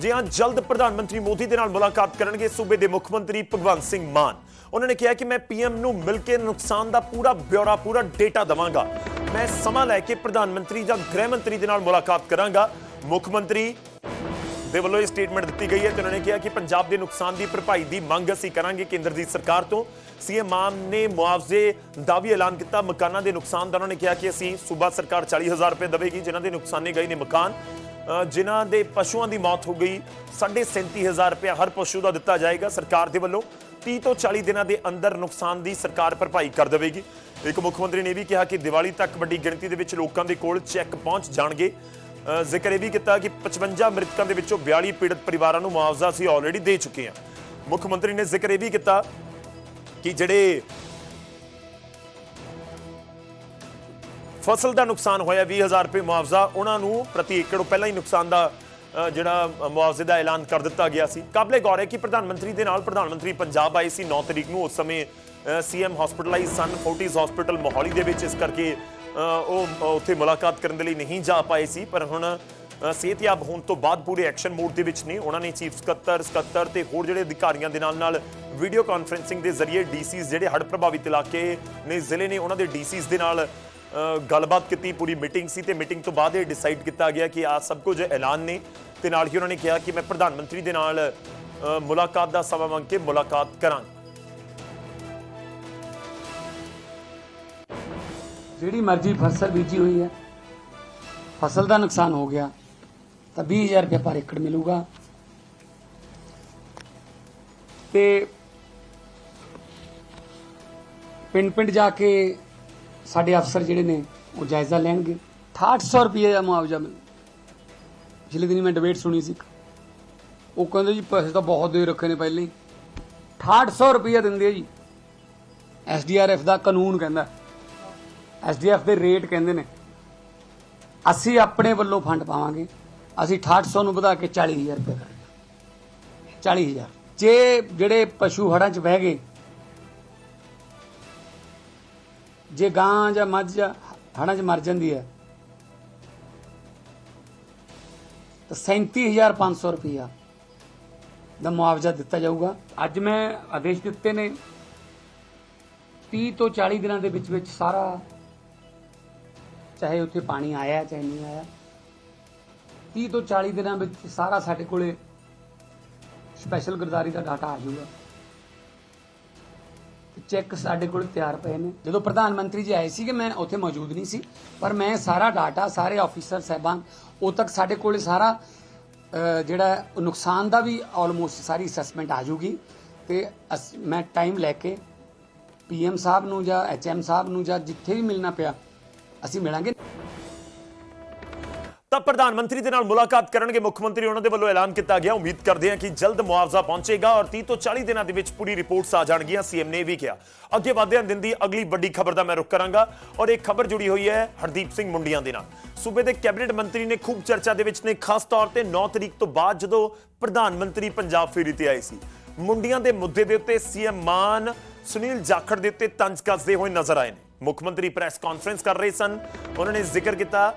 ਜੀ ਹਾਂ, ਜਲਦ ਪ੍ਰਧਾਨ ਮੰਤਰੀ ਮੋਦੀ ਦੇ ਨਾਲ ਮੁਲਾਕਾਤ ਕਰਨਗੇ ਸੂਬੇ ਦੇ ਮੁੱਖ ਮੰਤਰੀ ਭਗਵੰਤ ਸਿੰਘ ਮਾਨ। ਉਹਨਾਂ ਨੇ ਕਿਹਾ ਕਿ ਮੈਂ ਪੀਐਮ ਨੂੰ ਮਿਲ ਕੇ ਨੁਕਸਾਨ ਦਾ ਪੂਰਾ ਬਿਊਰਾ ਪੂਰਾ ਡੇਟਾ ਦਵਾਂਗਾ। ਮੈਂ ਸਮਾਂ ਲੈ ਕੇ ਪ੍ਰਧਾਨ ਮੰਤਰੀ ਜਾਂ ਗ੍ਰਹਿ ਮੰਤਰੀ ਦੇ ਨਾਲ ਮੁਲਾਕਾਤ ਕਰਾਂਗਾ। ਮੁੱਖ ਮੰਤਰੀ ਦੇ ਵੱਲੋਂ ਇਹ ਸਟੇਟਮੈਂਟ ਦਿੱਤੀ ਗਈ ਹੈ ਤੇ ਉਹਨਾਂ ਨੇ ਕਿਹਾ ਕਿ ਪੰਜਾਬ ਦੇ ਨੁਕਸਾਨ ਦੀ ਭਰਪਾਈ ਦੀ ਮੰਗ ਅਸੀਂ ਕਰਾਂਗੇ ਕੇਂਦਰ ਦੀ ਸਰਕਾਰ ਤੋਂ। ਸੀਐਮ ਮਾਨ ਨੇ ਮੁਆਵਜ਼ੇ ਦਾ ਵੀ ਐਲਾਨ ਕੀਤਾ, ਮਕਾਨਾਂ ਦੇ ਨੁਕਸਾਨ ਦਾ। ਉਹਨਾਂ ਨੇ ਕਿਹਾ ਕਿ ਅਸੀਂ ਸੂਬਾ ਸਰਕਾਰ 40000 ਰੁਪਏ ਦੇਵੇਗੀ, ਜਿਨ੍ਹਾਂ ਦੇ ਨੁਕਸਾਨੇ ਗਏ ਨੇ ਮਕਾਨ। ਜਿਨ੍ਹਾਂ ਦੇ ਪਸ਼ੂਆਂ ਦੀ ਮੌਤ ਹੋ ਗਈ 37500 ਰੁਪਏ ਹਰ ਪਸ਼ੂ ਦਾ ਦਿੱਤਾ ਜਾਏਗਾ ਸਰਕਾਰ ਦੇ ਵੱਲੋਂ। 30 ਤੋਂ 40 ਦਿਨਾਂ ਦੇ ਅੰਦਰ ਨੁਕਸਾਨ ਦੀ ਸਰਕਾਰ ਭਰਪਾਈ ਕਰ ਦੇਵੇਗੀ। ਇੱਕ ਮੁੱਖ ਮੰਤਰੀ ਨੇ ਇਹ ਵੀ ਕਿਹਾ ਕਿ ਦੀਵਾਲੀ ਤੱਕ ਵੱਡੀ ਗਿਣਤੀ ਦੇ ਵਿੱਚ ਲੋਕਾਂ ਦੇ ਕੋਲ ਚੈੱਕ ਪਹੁੰਚ ਜਾਣਗੇ। ਜ਼ਿਕਰ ਇਹ ਵੀ ਕੀਤਾ ਕਿ 55 ਮ੍ਰਿਤਕਾਂ ਦੇ ਵਿੱਚੋਂ 42 ਪੀੜਤ ਪਰਿਵਾਰਾਂ ਨੂੰ ਮੁਆਵਜ਼ਾ ਅਸੀਂ ਆਲਰੇਡੀ ਦੇ ਚੁੱਕੇ ਹਾਂ। ਮੁੱਖ ਮੰਤਰੀ ਨੇ ਜ਼ਿਕਰ ਇਹ ਵੀ ਕੀਤਾ ਕਿ ਜਿਹੜੇ ਫਸਲ ਦਾ ਨੁਕਸਾਨ ਹੋਇਆ 20000 ਰੁਪਏ ਮੁਆਵਜ਼ਾ, ਉਹਨਾਂ ਨੂੰ ਪ੍ਰਤੀ ਏਕੜ ਪਹਿਲਾਂ ਹੀ ਨੁਕਸਾਨ ਦਾ ਜਿਹੜਾ ਮੁਆਵਜ਼ੇ ਦਾ ਐਲਾਨ ਕਰ ਦਿੱਤਾ ਗਿਆ ਸੀ। ਕਾਬਲੇ ਗੌਰ ਹੈ ਕਿ ਪ੍ਰਧਾਨ ਮੰਤਰੀ ਦੇ ਨਾਲ ਪ੍ਰਧਾਨ ਮੰਤਰੀ ਪੰਜਾਬ ਆਏ ਸੀ 9 ਤਰੀਕ ਨੂੰ। ਉਸ ਸਮੇਂ ਸੀਐਮ ਹਸਪੀਟਲਾਈਜ਼ ਸਨ। ਫੋਰਟਿਸ ਹਸਪੀਟਲ ਮੋਹਾਲੀ ਦੇ ਵਿੱਚ ਇਸ ਕਰਕੇ ਉਹ ਉੱਥੇ ਮੁਲਾਕਾਤ ਕਰਨ ਦੇ ਲਈ ਨਹੀਂ ਜਾ ਪਾਏ ਸੀ। ਪਰ ਹੁਣ ਸਿਹਤਯਾਬ ਹੋਣ ਤੋਂ ਬਾਅਦ ਪੂਰੇ ਐਕਸ਼ਨ ਮੋਡ ਦੇ ਵਿੱਚ ਨੇ। ਉਹਨਾਂ ਨੇ ਚੀਫ ਸਕੱਤਰ ਸਕੱਤਰ ਤੇ ਹੋਰ ਜਿਹੜੇ ਅਧਿਕਾਰੀਆਂ ਦੇ ਨਾਲ ਨਾਲ ਵੀਡੀਓ ਕਾਨਫਰੈਂਸਿੰਗ ਦੇ ਜ਼ਰੀਏ ਡੀਸੀਜ਼ ਜਿਹੜੇ ਹੜ੍ਹ ਪ੍ਰਭਾਵਿਤ ਇਲਾਕੇ ਨੇ, ਜ਼ਿਲ੍ਹੇ ਨੇ, ਉਹਨਾਂ ਦੇ ਡੀਸੀਜ਼ ਦੇ ਨਾਲ ਗੱਲਬਾਤ ਕੀਤੀ, ਪੂਰੀ ਮੀਟਿੰਗ ਸੀ ਤੇ ਮੀਟਿੰਗ ਤੋਂ ਬਾਅਦ ਇਹ ਡਿਸਾਈਡ ਕੀਤਾ ਗਿਆ ਕਿ ਆ ਸਭ ਕੁਝ ਐਲਾਨ ਨੇ ਤੇ ਨਾਲ ਹੀ ਉਹਨਾਂ ਨੇ ਕਿਹਾ ਕਿ ਮੈਂ ਪ੍ਰਧਾਨ ਮੰਤਰੀ ਦੇ ਨਾਲ ਮੁਲਾਕਾਤ ਦਾ ਸਮਾਂ ਮੰਗ ਕੇ ਮੁਲਾਕਾਤ ਕਰਾਂਗਾ ਜਿਹੜੀ ਮਰਜ਼ੀ ਫਸਲ ਬੀਜੀ ਹੋਈ ਹੈ, ਫਸਲ ਦਾ ਨੁਕਸਾਨ ਹੋ ਗਿਆ, ਤਾਂ 20000 ਰੁਪਏ ਪਰ ਏਕੜ ਮਿਲੂਗਾ। ਤੇ ਪਿੰਡ ਪਿੰਡ ਜਾ ਕੇ ਸਾਡੇ ਅਫਸਰ ਜਿਹੜੇ ਨੇ, ਉਹ ਜਾਇਜ਼ਾ ਲੈਣਗੇ। 6800 ਰੁਪਏ ਦਾ ਮੁਆਵਜ਼ਾ ਮਿਲ ਪਿਛਲੇ ਦਿਨੀ ਮੈਂ ਡਿਬੇਟ ਸੁਣੀ ਸੀ ਉਹ ਕਹਿੰਦੇ ਜੀ ਪੈਸੇ ਤਾਂ ਬਹੁਤ ਦੇ ਰੱਖੇ ਨੇ ਪਹਿਲਾਂ। ਹੀ 6800 ਰੁਪਏ ਦਿੰਦੇ ਆ ਜੀ। ਐਸਡੀਆਰਐਫ ਦਾ ਕਾਨੂੰਨ ਕਹਿੰਦਾ। ਐਸਡੀਐਫ ਦੇ ਰੇਟ ਕਹਿੰਦੇ ਨੇ। ਅਸੀਂ ਆਪਣੇ ਵੱਲੋਂ ਫੰਡ ਪਾਵਾਂਗੇ। ਅਸੀਂ 6800 ਨੂੰ ਵਧਾ ਕੇ 40000 ਰੁਪਏ ਕਰਾਂਗੇ। 40000 ਜੇ ਜਿਹੜੇ ਪਸ਼ੂ ਹੜਾਂ 'ਚ ਬਹਿ ਗਏ ਜੇ ਗਾਂ ਜਾਂ ਮੱਝ ਜਾਂ ਹੜਾਂ 'ਚ ਮਰ ਜਾਂਦੀ ਹੈ, ਤਾਂ 37500 ਰੁਪਇਆ ਦਾ ਮੁਆਵਜ਼ਾ ਦਿੱਤਾ ਜਾਊਗਾ। ਅੱਜ ਮੈਂ ਆਦੇਸ਼ ਦਿੱਤੇ ਨੇ 30 ਤੋਂ 40 ਦਿਨਾਂ ਦੇ ਵਿੱਚ ਵਿੱਚ ਸਾਰਾ, ਚਾਹੇ ਉੱਥੇ ਪਾਣੀ ਆਇਆ ਚਾਹੇ ਨਹੀਂ ਆਇਆ 30 ਤੋਂ 40 ਦਿਨਾਂ ਵਿੱਚ ਸਾਰਾ ਸਾਡੇ ਕੋਲੇ ਸਪੈਸ਼ਲ ਗਰਦਾਰੀ ਦਾ ਡਾਟਾ ਆ ਜਾਊਗਾ। ਚੈੱਕ ਸਾਡੇ ਕੋਲ ਤਿਆਰ ਪਏ ਨੇ। ਜਦੋਂ ਪ੍ਰਧਾਨ ਮੰਤਰੀ ਜੀ ਆਏ ਸੀਗੇ ਮੈਂ ਉੱਥੇ ਮੌਜੂਦ ਨਹੀਂ ਸੀ, ਪਰ ਮੈਂ ਸਾਰਾ ਡਾਟਾ ਸਾਰੇ ਆਫੀਸਰ ਸਹਿਬਾਨ, ਉਹ ਤੱਕ ਸਾਡੇ ਕੋਲ ਸਾਰਾ ਜਿਹੜਾ ਨੁਕਸਾਨ ਦਾ ਵੀ ਆਲਮੋਸਟ ਸਾਰੀ ਅਸੈਸਮੈਂਟ ਆ ਜੂਗੀ ਤੇ ਅਸ- ਮੈਂ ਟਾਈਮ ਲੈ ਕੇ ਪੀਐਮ ਸਾਹਿਬ ਨੂੰ ਜਾਂ ਐਚਐਮ ਸਾਹਿਬ ਨੂੰ ਜਾਂ ਜਿੱਥੇ ਵੀ ਮਿਲਣਾ ਪਿਆ, ਅਸੀਂ ਮਿਲਾਂਗੇ। ਤਾਂ ਪ੍ਰਧਾਨ ਮੰਤਰੀ ਦੇ ਨਾਲ ਮੁਲਾਕਾਤ ਕਰਨਗੇ ਮੁੱਖ ਮੰਤਰੀ। ਉਹਨਾਂ ਦੇ ਵੱਲੋਂ ਐਲਾਨ ਕੀਤਾ ਗਿਆ। ਉਮੀਦ ਕਰਦੇ ਹਾਂ ਕਿ ਜਲਦ ਮੁਆਵਜ਼ਾ ਪਹੁੰਚੇਗਾ ਔਰ 30 ਤੋਂ 40 ਦਿਨਾਂ ਦੇ ਵਿੱਚ ਪੂਰੀ ਰਿਪੋਰਟਸ ਆ ਜਾਣਗੀਆਂ, ਸੀਐਮ ਨੇ ਇਹ ਵੀ ਕਿਹਾ। ਅੱਗੇ ਵਧਦੇ ਹਾਂ ਦਿਨ ਦੀ ਅਗਲੀ ਵੱਡੀ ਖਬਰ ਦਾ ਮੈਂ ਰੁਕ ਕਰਾਂਗਾ ਔਰ ਇਹ ਖਬਰ ਜੁੜੀ ਹੋਈ ਹੈ ਹਰਦੀਪ ਸਿੰਘ ਮੁੰਡੀਆਂ ਦੇ ਨਾਲ। ਸੂਬੇ ਦੇ ਕੈਬਨਿਟ ਮੰਤਰੀ ਨੇ ਖੂਬ ਚਰਚਾ ਦੇ ਵਿੱਚ ਨੇ, ਖਾਸ ਤੌਰ ਤੇ 9 ਤਰੀਕ ਤੋਂ ਬਾਅਦ ਜਦੋਂ ਪ੍ਰਧਾਨ ਮੰਤਰੀ ਪੰਜਾਬ ਫੇਰੀ ਤੇ ਆਏ ਸੀ। ਮੁੰਡੀਆਂ ਦੇ ਮੁੱਦੇ ਦੇ ਉੱਤੇ ਸੀਐਮ ਮਾਨ, ਸੁਨੀਲ ਜਾਖੜ ਦੇ ਉੱਤੇ ਤੰਜ ਕੱਸਦੇ ਹੋਏ ਨਜ਼ਰ ਆਏ ਨੇ। ਮੁੱਖ ਮੰਤਰੀ ਪ੍ਰੈਸ ਕਾਨਫਰੰਸ ਕਰ ਰਹੇ ਸਨ। ਉਹਨਾਂ ਨੇ ਜ਼ਿਕਰ ਕੀਤਾ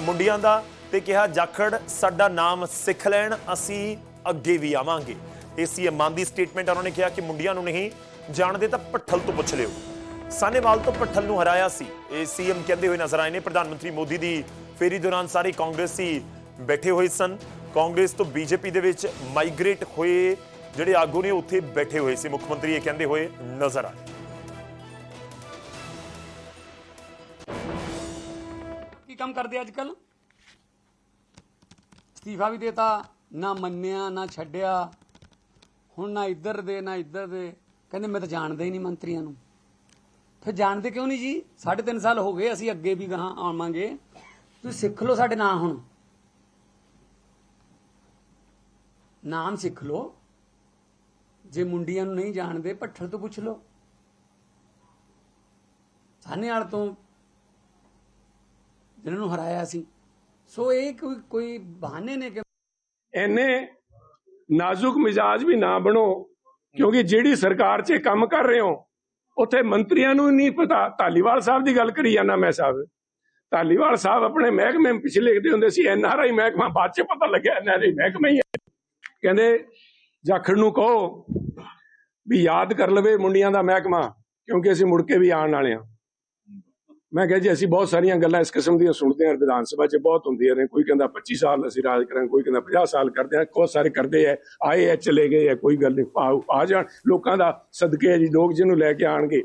ਮੁੰਡਿਆਂ ਦਾ ਤੇ ਕਿਹਾ, ਜਾਖੜ, ਸਾਡਾ ਨਾਮ ਸਿੱਖ ਲੈਣ, ਅਸੀਂ ਅੱਗੇ ਵੀ ਆਵਾਂਗੇ। ਇਹ ਸੀਐਮ ਮਾਨ ਦੀ ਸਟੇਟਮੈਂਟ ਉਹਨਾਂ ਨੇ ਕਿਹਾ ਕਿ ਮੁੰਡਿਆਂ ਨੂੰ ਨਹੀਂ ਜਾਣਦੇ ਤਾਂ ਪੱਠਲ ਤੋਂ ਪੁੱਛ ਲਿਓ। ਸਾਨੇਵਾਲ ਤੋਂ ਪੱਠਲ ਨੂੰ ਹਰਾਇਆ ਸੀ। ਇਹ ਸੀਐਮ ਕਹਿੰਦੇ ਹੋਏ ਨਜ਼ਰ ਆਏ ਨੇ, ਪ੍ਰਧਾਨ ਮੰਤਰੀ ਮੋਦੀ ਦੀ ਫੇਰੀ ਦੌਰਾਨ ਸਾਰੇ ਕਾਂਗਰਸੀ ਬੈਠੇ ਹੋਏ ਸਨ। ਕਾਂਗਰਸ ਤੋਂ ਬੀਜੇਪੀ ਦੇ ਵਿੱਚ ਮਾਈਗ੍ਰੇਟ ਹੋਏ ਜਿਹੜੇ ਆਗੂ ਨੇ, ਉੱਥੇ ਬੈਠੇ ਹੋਏ ਸੀ। ਮੁੱਖ ਮੰਤਰੀ ਇਹ ਕਹਿੰਦੇ ਹੋਏ ਨਜ਼ਰ ਆਏ। ਕੰਮ ਕਰਦੇ ਅੱਜ ਕੱਲ ਅਸਤੀਫਾ ਵੀ ਦੇਤਾ, ਨਾ ਮੰਨਿਆ, ਨਾ ਛੱਡਿਆ। ਹੁਣ ਨਾ ਇੱਧਰ ਦੇ, ਨਾ ਇੱਧਰ ਦੇ। ਕਹਿੰਦੇ ਮੈਂ ਤਾਂ ਜਾਣਦਾ ਹੀ ਨਹੀਂ ਮੰਤਰੀਆਂ ਨੂੰ। ਫਿਰ ਜਾਣਦੇ ਕਿਉਂ ਨਹੀਂ ਜੀ? ਸਾਢੇ ਤਿੰਨ ਸਾਲ ਹੋ ਗਏ, ਅਸੀਂ ਅੱਗੇ ਵੀ ਗਾਹਾਂ ਆਵਾਂਗੇ। ਤੁਸੀਂ ਸਿੱਖ ਲਓ ਸਾਡੇ ਨਾਂ ਹੁਣ। ਨਾਮ ਸਿੱਖ ਲਓ। ਜੇ ਮੁੰਡੀਆਂ ਨੂੰ ਨਹੀਂ ਜਾਣਦੇ ਪੱਠਲ ਤੋਂ ਪੁੱਛ ਲਓ। ਸਾਨੇ ਵਾਲ ਤੋਂ ਜਿਹਨਾਂ ਨੂੰ ਹਰਾਇਆ ਸੀ। ਸੋ ਇਹ ਕੋਈ ਕੋਈ ਬਹਾਨੇ ਨੇ ਕਿ ਐਨੇ ਨਾਜ਼ੁਕ ਮਿਜਾਜ ਵੀ ਨਾ ਬਣੋ, ਕਿਉਂਕਿ ਜਿਹੜੀ ਸਰਕਾਰ 'ਚ ਕੰਮ ਕਰ ਰਹੇ ਹੋ, ਉੱਥੇ ਮੰਤਰੀਆਂ ਨੂੰ ਨਹੀਂ ਪਤਾ। ਧਾਲੀਵਾਲ ਸਾਹਿਬ ਦੀ ਗੱਲ ਕਰੀ ਜਾਂਦਾ ਮੈਂ ਸਾਹਿਬ। ਧਾਲੀਵਾਲ ਸਾਹਿਬ ਆਪਣੇ ਮਹਿਕਮੇ ਪਿੱਛੇ ਲਿਖਦੇ ਹੁੰਦੇ ਸੀ, ਐਨ ਆਰ ਆਈ ਮਹਿਕਮਾ, ਬਾਅਦ 'ਚ ਪਤਾ ਲੱਗਿਆ ਐਨਆਰਆਈ ਮਹਿਕਮਾ ਹੀ ਹੈ। ਕਹਿੰਦੇ, ਜਾਖੜ ਨੂੰ ਕਹੋ ਵੀ ਯਾਦ ਕਰ ਲਵੇ ਮੁੰਡੀਆਂ ਦਾ ਮਹਿਕਮਾ, ਕਿਉਂਕਿ ਅਸੀਂ ਮੁੜ ਕੇ ਵੀ ਆਉਣ ਵਾਲੇ ਹਾਂ। ਮੈਂ ਕਿਹਾ ਜੀ, ਅਸੀਂ ਬਹੁਤ ਸਾਰੀਆਂ ਗੱਲਾਂ ਇਸ ਕਿਸਮ ਦੀਆਂ ਸੁਣਦੇ ਹਾਂ, ਵਿਧਾਨ ਸਭਾ 'ਚ ਬਹੁਤ ਹੁੰਦੀਆਂ ਨੇ। ਕੋਈ ਕਹਿੰਦਾ 25 ਸਾਲ ਅਸੀਂ ਰਾਜ ਕਰਾਂਗੇ, ਕੋਈ ਕਹਿੰਦਾ 50 ਸਾਲ ਕਰਦੇ ਆ ਬਹੁਤ ਸਾਰੇ ਕਰਦੇ ਆ, ਆਏ ਐ ਚਲੇ ਗਏ ਆ, ਕੋਈ ਗੱਲ ਨਹੀਂ, ਆ ਜਾਣ। ਲੋਕਾਂ ਦਾ ਸਦਕੇ ਹੈ ਜੀ, ਲੋਕ ਜਿਹਨੂੰ ਲੈ ਕੇ ਆਣਗੇ